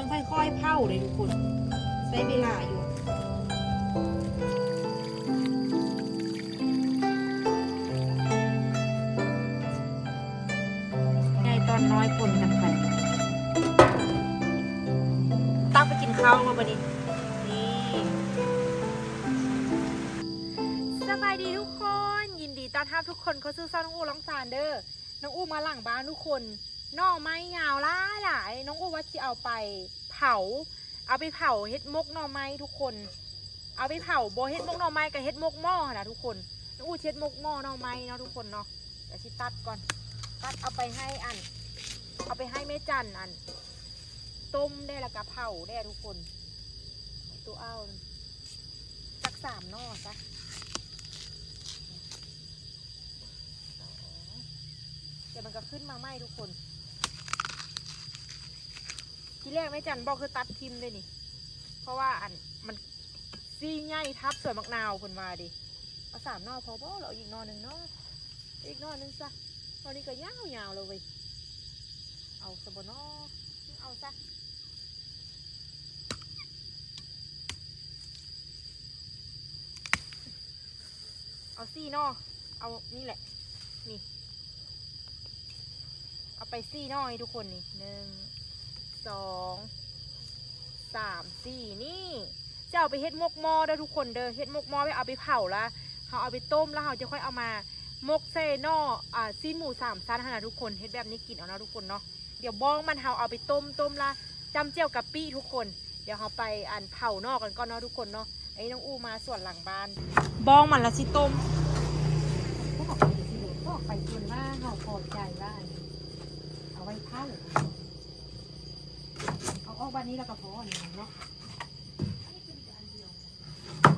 ต้องค่อยๆเผาเลยทุกคนใช้เวลาอยู่ไงตอนน้อยปนกันไปตั้งไปกินข้าวมาบันนี้นี่สบายดีทุกคน ยินดีต้อนรับทุกคนเข้าสู่ซ่องน้องอูร้องสารเด้อน้องอูมาหลังบ้านทุกคน น่อไม้ยาวหลายหลายน้องอูว่าจะเอาไปเผา เอาไปเผาเฮ็ดมกหน่อไม้ทุกคน เอาไปเผาโบเฮ็ดมกหน่อไม้กับเฮ็ดมกหม้อหั่นะทุกคนน้องอูเช็ดมกหม้อหน่อไม้เนาะทุกคนเนาะเดี๋ยวชิตัดก่อน ตัดเอาไปให้อัน เอาไปให้แม่จันอัน ต้มได้และกะเผาได้ทุกคน ตัวเอาสักสามนอซะสองเดี๋ยวมันก็ขึ้นมาไหมทุกคน ทีแรกแม่จันบอกคือตัดทิมเลยนี่ เพราะว่าอันมันซี่ใหญ่ทับสวนมักนาวคนมาดิเอาสามนอพอบ่เราอีกนอหนึ่งเนาะอีกนอหนึ่งซะตอนนี้ก็ยาวยาวเลยเว้ยเอาสบนอเอาซะเอาซี่นอเอานี่แหละ นี่ เอาไปซี่นอให้ทุกคนนี่หนึ่ง สองสามสี่นี่จะเอาไปเฮ็ดมกหมอเด้ทุกคนเด้อเฮ็ดมกหมอไปเอาไปเผาละเขาเอาไปต้มแล้วเขาจะค่อยเอามามกเซนออ่าซีนหมูสามชั้นนาดทุกคนเฮ็ดแบบนี้กินเอานะทุกคนเนาะเดี๋ยวบ้องมันเขาเอาไปต้มต้มละจำเจียวกับปี้ทุกคน เดี๋ยวเขาไปอันเผานอกกันก่อนเนาะทุกคนเนาะไอ้น้องอูมาส่วนหลังบ้าน บ้องมันละสิต้มก็ออกไปสิเดี๋ยวกไปชวนว่าเราพอใจว่าเอาไว้เท่า อาออกวันนี้แล้วก็พอนี่เนาะ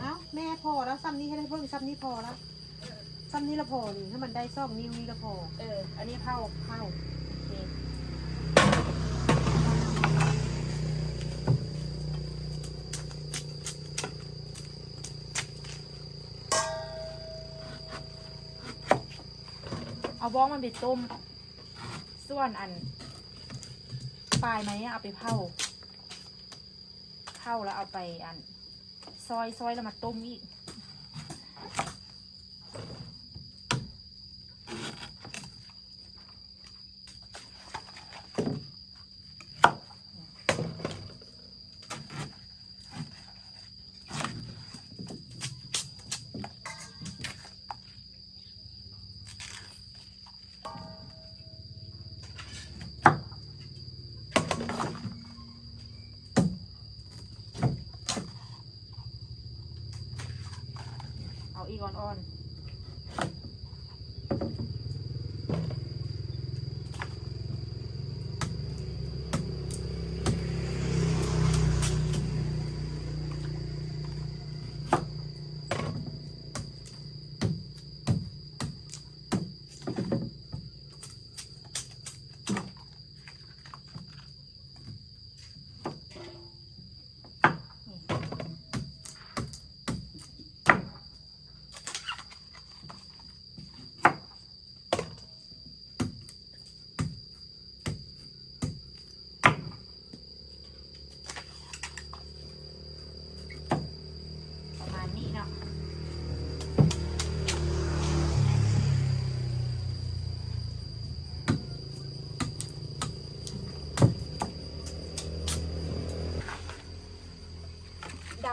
เอ้าแม่พอแล้วซ้ำนี้ให้ได้เพิ่งซ้ำนี้พอแล้วซ้ำนี้ละพอนี่ถ้ามันได้ซ่องนิ้วนี้ละพอเออ อันนี้เผาเผาโอเคเอาบ้องมันไปต้ม ส่วนอันปลายไหมเอาไปเผา เผาแล้วเอาไปอันซอยซอยแล้วมาต้มอีก อีกอ่อนๆ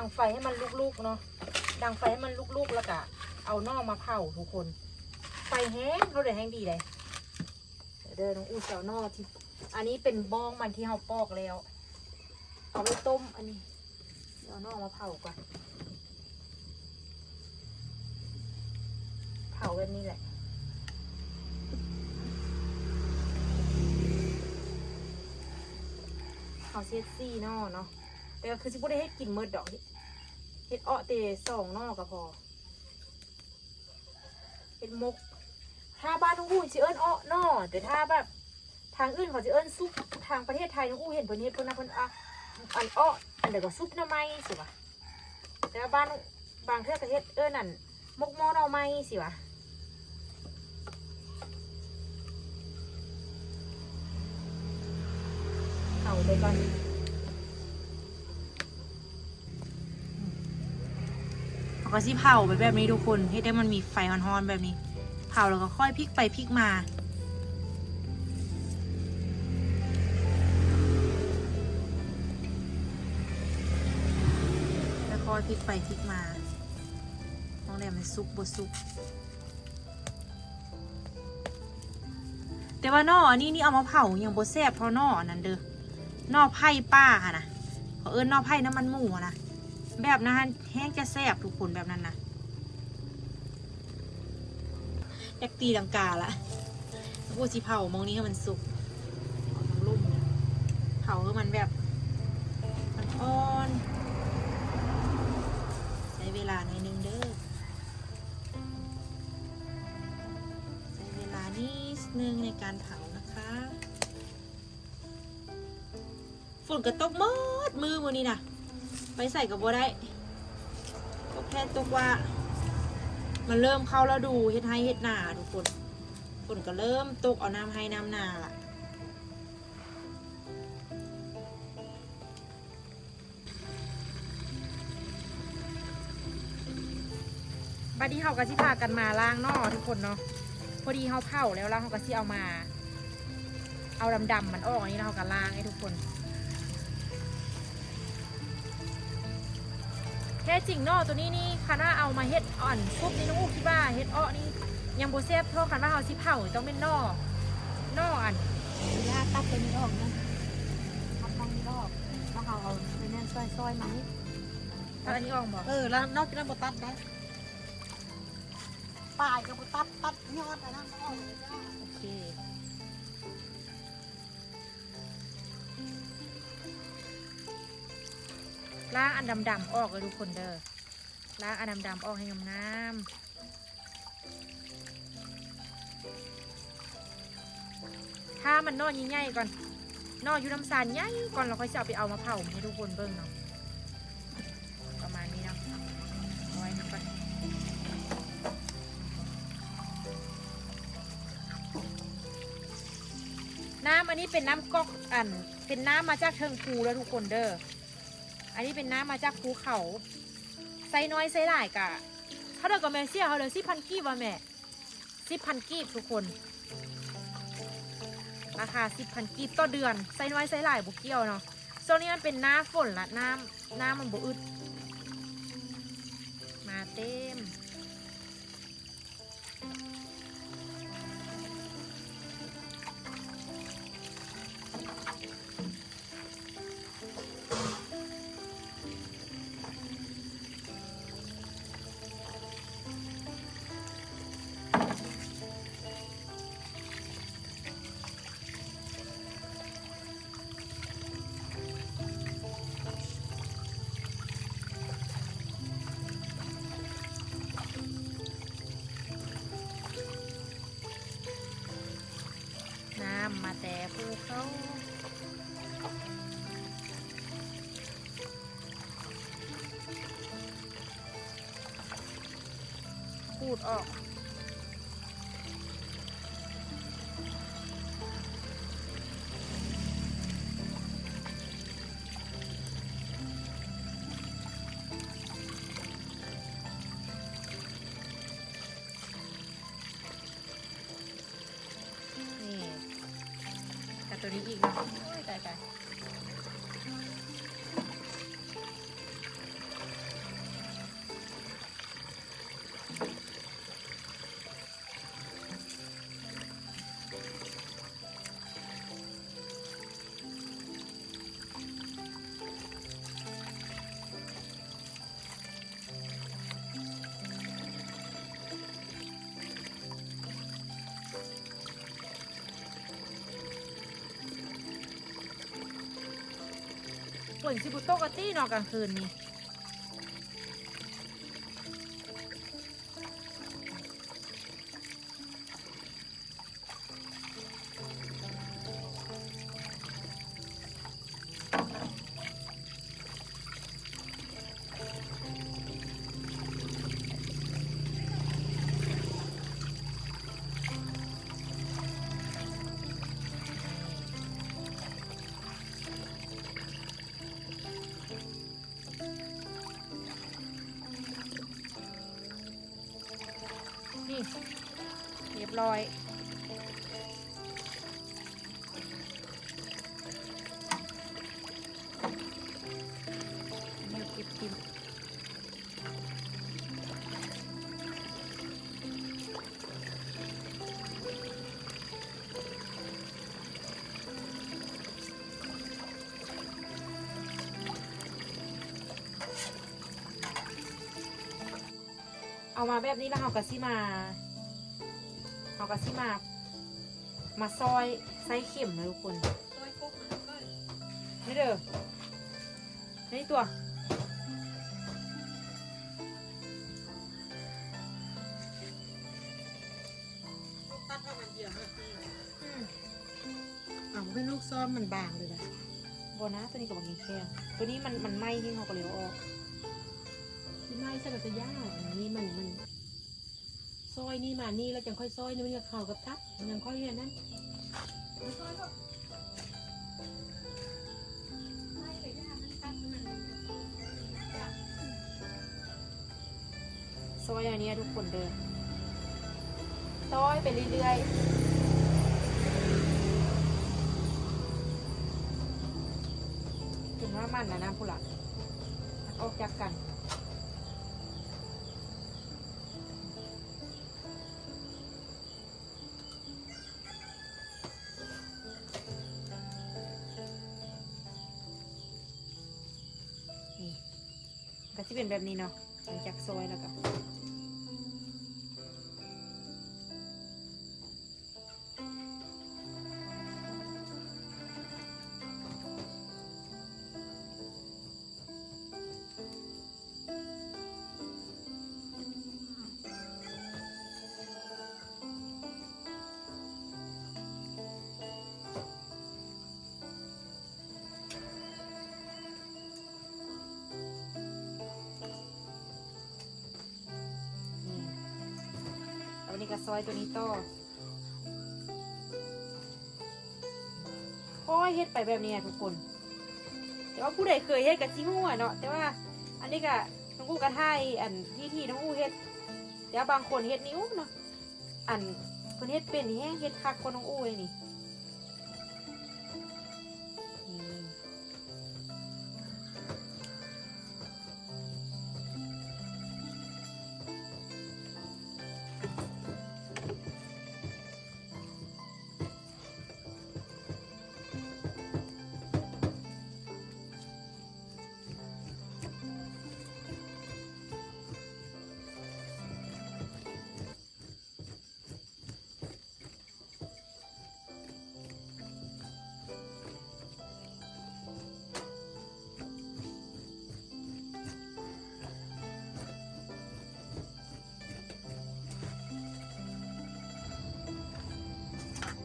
ดังไฟให้มันลุกๆเนาะดังไฟให้มันลุกๆแล้วก็เอานอกมาเผาทุกคน ไฟแห้งเขาเดี๋ยแห้งดีเลยเดี๋ยวนน้องอูเสียวนอกที่ อันนี้เป็นบ้องมันที่เราปอกแล้ว เอาไปต้มอันนี้เดี๋ยวนอกมาเผาก่อนเผาแบบนี้แหละเผาเซตซี่นอเนาะ แต่ก็คือสิบ่ได้ให้กินเมืดดอกเฮ็ดอ้อเตสองนอกก็พอเฮ็ดมก ถ้าบ้านน้องอู้สิเอิ้นอ้อนอแต่ถ้าแบบทางอื่นเขาจะเอิ้นซุปทางประเทศไทยน้องอู้เห็นเพิ่นเฮ็ดเพิ่นนะเพิ่นอะอันอ้ออันเดียวก็ซุปหน่อไม้สิวะแต่บ้านบางเทื่อก็เฮ็ดเอิ้นนั่นมกมอหน่อไม้สิวะเอาไปก่อน เขาก็สิเผาไปแบบนี้ทุกคนเฮ็ดให้มันมีไฟฮอนๆแบบนี้ เผาแล้วก็ค่อยพลิกไปพลิกมา แล้วค่อยพลิกไปพลิกมาต้องแดมันซุกบดซุกแต่ว่านออันนี้นี่เอามาเผาอยังบแซ่บเพราะนออันนั้นเด้อนอไผ่ป้าค่ะนะเขาเอิ้นนอไผ่น้ำมันหมูอะนะ แบบนั้นแห้งจะแซ่บทุกคนแบบนั้นนะอยากตีลังกาละกูสิเผามองนี้ให้มันสุกเอาทั้งลุ่มเผาให้มันแบบ มันอ่อนใช้เวลาในอยนึงเด้อใช้เวลานิดนึงในการเผานะคะฝนก็ตกหมดมือมือนี้นะ ไปใส่กับบัได้ ก็แค่ตกว่า มันเริ่มเข้าแล้วดูเฮ็ดให้เฮ็ดหนาทุกคนฝนก็เริ่มตกเอาน้ำให้น้ำนาละบัดนี้เขาก็สิพากันมาล้างนอทุกคนเนาะพอดีเขาเผาแล้วแล้วเขาก็สิเอามา เอาดำๆมันออกอันนี้เขาก็ล้างให้ทุกคน ท้จริงเนอตัวนี้นี่คันว่าเอามาเฮ็ดอ่อนซุปนี่น้องอูคิดว่าเฮ็ดอ้อนี่ยังโบเซฟเท่าคันว่าเขาสิเผาต้องเป็นนอกนอกอันย่าตัดตัวนี้ออกนะทำมองนี้ออกแล้วเอาเอาไปแน่นซอยๆมานี่ตัดอันนี้ออกบอกเออแล้วนอกจากนั้นบตัดนะปลายกับบตัดตัดยอดอันนั้นออกเลยจ้าโอเค ล้างอันดำๆออกเลยทุกคนเด้อล้างอันดำๆออกให้งามๆถ้ามันนอยิ่งใหญ่ก่อนนออยู่น้ำสารใหญ่ก่อนเราค่อยจะเอาไปเอามาเผาให้ทุกคนเบิ่งเนาะประมาณนี้เนาะเอาไว้นี่ก่อนน้ำอันนี้เป็นน้ำก๊อกอัน เป็นน้ำมาจากเชิงภูแล้วทุกคนเด้อ อันนี้เป็นน้ำมาจากภูเขาไซน้อยไซหลายกะเขาเดินกับแมเซียเขาเลยสิพันกีบว่ะแม่สิพันกีบทุกคน ราคาสิบพันกีบต่อเดือนไซน้อยไซหลายบุกเกี่ยวเนาะโซนนี้มันเป็นหน้าฝนละน้ำน้ำมันบุอึดมาเต็ม ตัวนี้อีกเนาะโอ้ นสิบุโตกะตี้นอกกลางคืนนี่ ร้อยเนี่เก็บกินเอามาแบบนี้แล้วเราก็สิมา มาซอยไส้เข็มนะทุกคนซอยกุ๊กมันก็นี่เด้อนี่ตัวตัดให้มันเหี่ยวให้ทีอืมเอาเป็นลูกซ้อมมันบางเลยนะบนะตัวนี้กับบางแค่ตัวนี้มันมันไหม้ที่เขาก็เลยเอาออกที่ไม่ใช่มันจะยากอันนี้มันมัน ซอยนี่มานี่แล้วจังค่อยซอยนี่มันจะเข่ากับทับมันยังค่อยเห็นนั้นมันซอยก็ไม่ไปยากมันตัดมันซอยอันนี้ทุกคนเดินซอยไปเรื่อยๆถึงว่ามันนะนะผู้หลักออกจากกัน ก็จะเป็นแบบนี้เนาะหลังจากซอยแล้วก็ อยตัวนี้ต่อ โอ้ยเฮ็ดไปแบบนี้ทุกคน แต่ว่าผู้ใดเคยเฮ็ดกับจิ้งหัวเนาะ แต่ว่าอันนี้ก็น้องอู้กระทายอันที่ที่น้องอู้เฮ็ดแต่ว่าบางคนเฮ็ดนิ้วเนาะ อันคนเฮ็ดเป็นแห้งเฮ็ดคักคนน้องอู้เลยนี่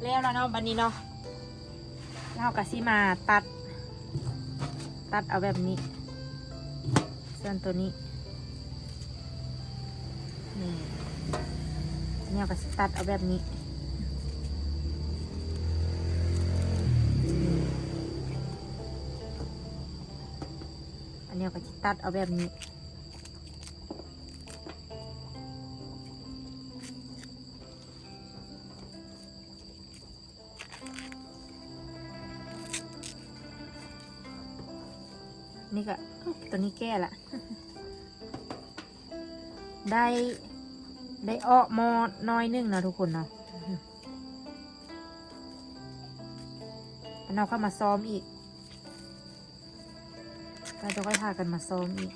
แล้วแล้วเนาะบันนี้เนาะเรากะสิมาตัด ตัดเอาแบบนี้ ส่วนตัวนี้นี่เนี่ยก็สิตัดเอาแบบนี้อันนี้ก็สิตัดเอาแบบนี้ ตัวนี้แก้ละ ได้ได้ออกมอน้อยหนึงนะทุกคนเนาะเราเข้ามาซ้อมอีกเราจะค่อยพากันมาซ้อมอีก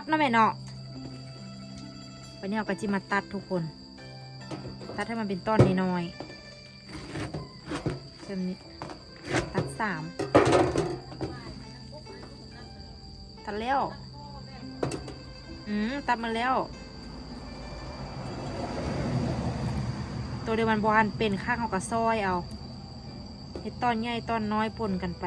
ดนะแม่เนาะวันนี้เราก็จะมาตัดทุกคน ตัดให้มันเป็นต้นน้อยๆแบบนี้ ตัดสาม ตัดแล้ว อืม ตัดมาแล้ว ตัวเดียวมันบอันเป็นข้างเอากระซอยเอาเฮ็ดตอนใหญ่ตอนน้อยปนกันไป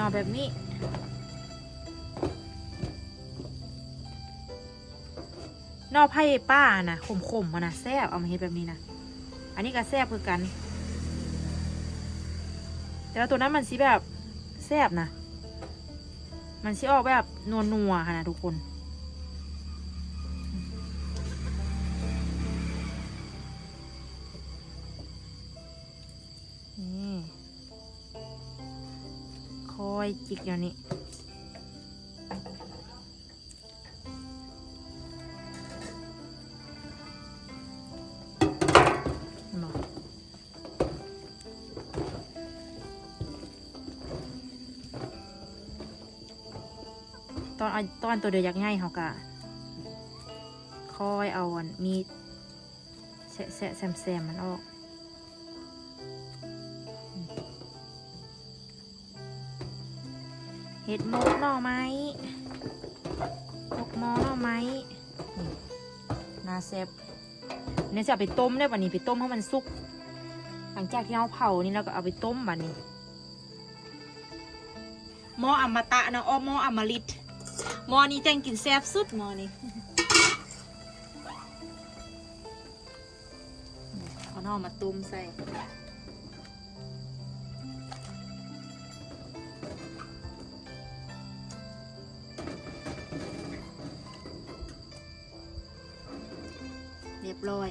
นอนอแบบนี้ นอกไพ่ป้านะขมๆมานะแซ่บเอามาเฮ็ดแบบนี้นะอันนี้ก็แซ่บคือกัน แต่ว่าตัวนั้นมันสีแบบแซ่บนะ มันสีออกแบบนัวๆค่ะนะทุกคน จิกอย่างนี้ตอนตอนตัวเดียวยักษ์ใหญ่เขากะคอยเอาอันมีดแสะแสะแซมแซมมันออก ห็ดมกหน่อไม้มกมอหน่อไม้นาเซฟเนี่ยจะเอาไปต้มได้ป่ะนี่ไปต้มให้มันสุก หลังจากที่เราเผานี่เราก็เอาไปต้มบัดนี้หม้ออมตะนะอ้อหม้ออมฤตหม้อนี้แจงกินแซ่บสุดหม้อนี้เอาหน่อมาต้มใส่ ร้อย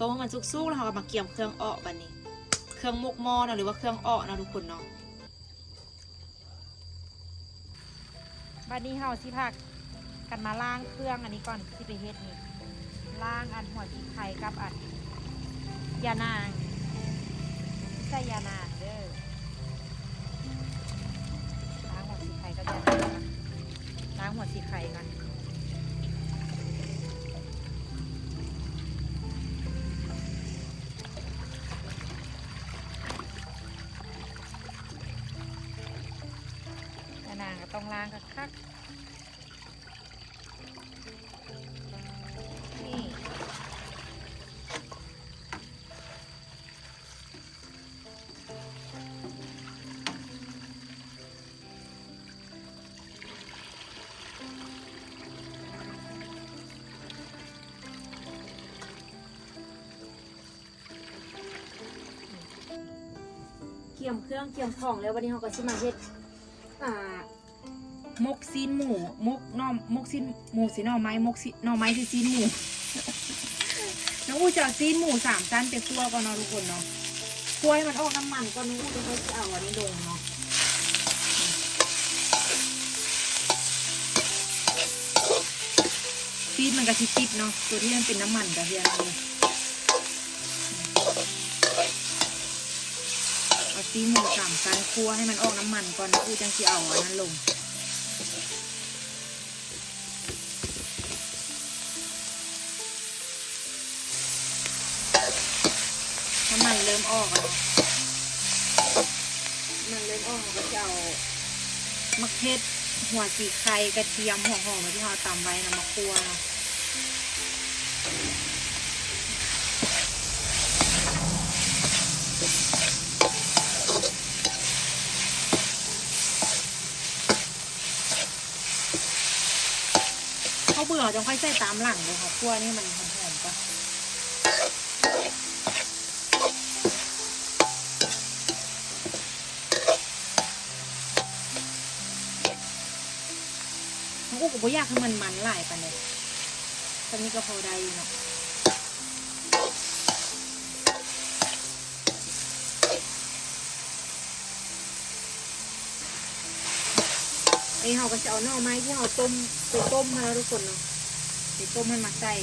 ต้มมันสุกๆแล้วเราก็มาเกี่ยมเครื่องอ้อบันนี้ เครื่องมุกหม้อนะหรือว่าเครื่องอ้อนะทุกคนเนาะบัดนี้เราสิพักกันมาล้างเครื่องอันนี้ก่อนที่ไปเฮ็ดนี่ล้างอันหัวชีไข่กับอันยานางใส่ยานางเด้อล้างหัวชีไข่กับยานางล้างหัวชีไข่กัน เกี่ยมเครื่องเกี่ยมของแล้ววันนี้เราก็สิมาเฮ็ดอ่ามกซีนหมูมกน่อมกซีนหมูสีน่อไม้มกซีน่อไม้คือซีนหมูน้องอูจะเอาซีนหมูสามชั้นไปคั่วก่อนเนาะทุกคนเนาะคั่วให้มันออกน้ำมันก่อนน้องอูจะค่อยเอาอันนี้ลงเนาะซีนมันก็ชิดๆเนาะตัวที่มันเป็นน้ำมันกระเทียมเลย สีหมูสามชั้นคั่วให้มันออกน้ำมันก่อนน้องอูจังสิเอาอันนั้นลงน้ำมันเริ่มออกแล้วมันเริ่มออกก็จะเอามะเขือหัวสีไข่กระเทียมหอมที่เราตำไว้นะมาคั่วเนาะ เราเบื่อจงค่อยใส่ตามหลังเลยค่ะขั้วนี่มันหอมๆปะน้องอุ๊กก็บ่อยากให้มันมันหลายปานใดตอนนี้ก็พอได้เนาะ ไอ้เราก็จะเอาหน่อไม้ที่เราต้มไปต้มมาแล้วทุกคนเนาะไปต้มให้มาใส่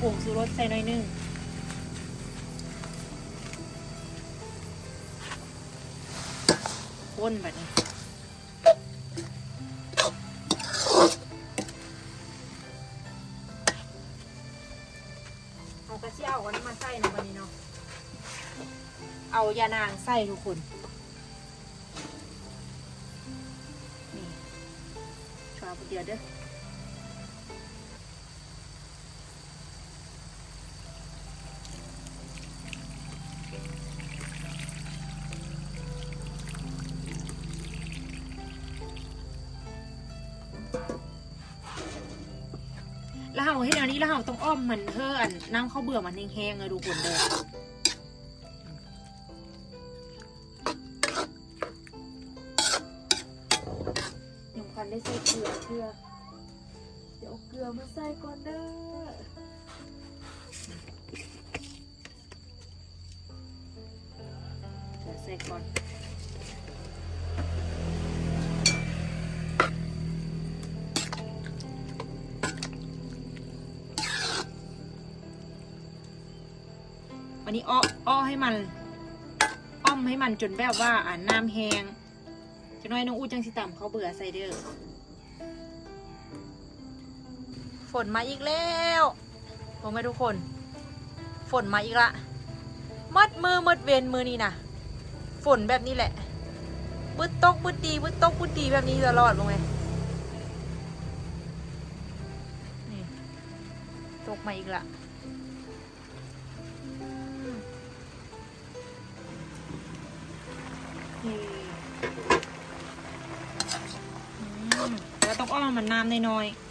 ผงสูรสใส่หน่อยนึงข้นแบบนี้เอากระเจียวกันมาใส่ในวันนี้เนาะ เอายานางใส่ทุกคนนี่ชาวเดียวเด้อ นนี้แล้วเราต้อมมันเพื่ออันน้ำข้าวเบื่อมันแห้งๆเลยดูคนเด้อยังคันได้ใส่เกลือเกลือเดี๋ยวเอาเกลือมาใส่ก่อนเด้อเดี๋ยวใส่ก่อน วันนี้อ้ออ้อให้มัน อ้อมให้มันจนแบบว่าอ่าน้ำแห้งจะน้อยน้องอู้จังสิต่ำเขาเบื่อใส่เด้อฝนมาอีกแล้วผมไม่ทุกคน ฝนมาอีกละมัดมือมัดเวนมือนี่นะฝนแบบนี้แหละบึดตกบึดดีบึดตกบึดดีแบบนี้ตลอดลงไหมนี่ตกมาอีกละ อ้อมันน้ำน้อยๆ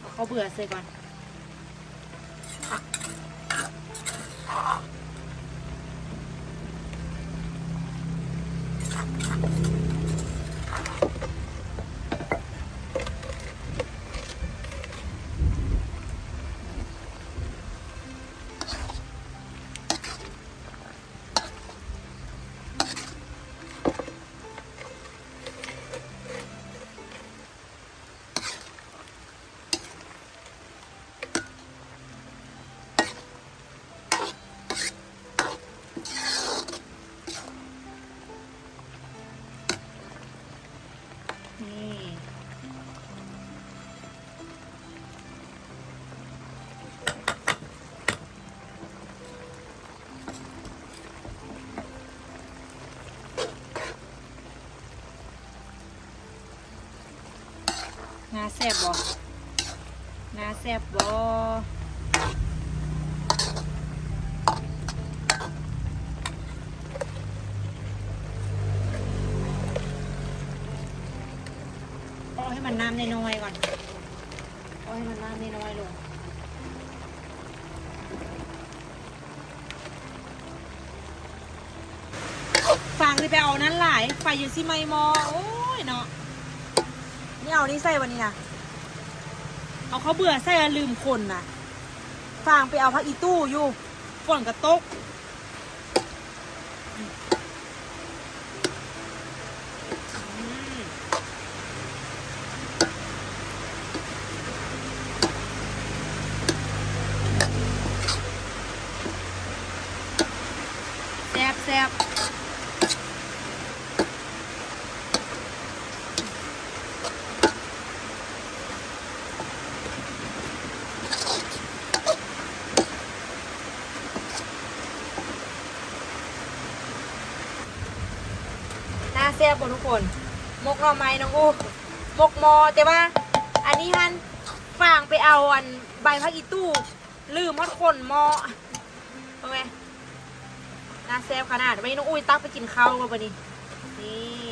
เอเขาเบื่อใส่ก่อน แซบบ่งาแซบบ่เอาให้มันน้ำน้อยๆก่อนเอาให้มันน้ำน้อยลงฟังที่ไปเอานั้นหลายไฟอยู่ซิไมมอโอ้ เอานี่ใส่วันนี้นะเอาเขาเบื่อใส่แล้วลืมคนนะฟางไปเอาพักอีตู้อยู่ฝนกระตกอืมแซ่บแซ่บน่าแซ่บหมดทุกคน มก หน่อไม้น้องอูมกมอแต่ว่า อันนี้ฮันฟางไปเอาอันใบพักอีตู้ ลืมมดคนมอโอเคน่าแซ่บขนาดวันนี้น้องอุ้ยตักไปกินข้าวกันวันนี้นี่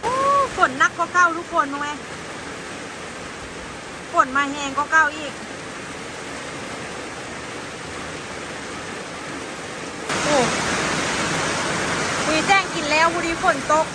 โอ้ฝนนักก็เก้าทุกคนมั้งไหมฝนมาแหงก็เก้าอีก โอ้คุยแจ้งกิ นแล้วบุรีฝนตก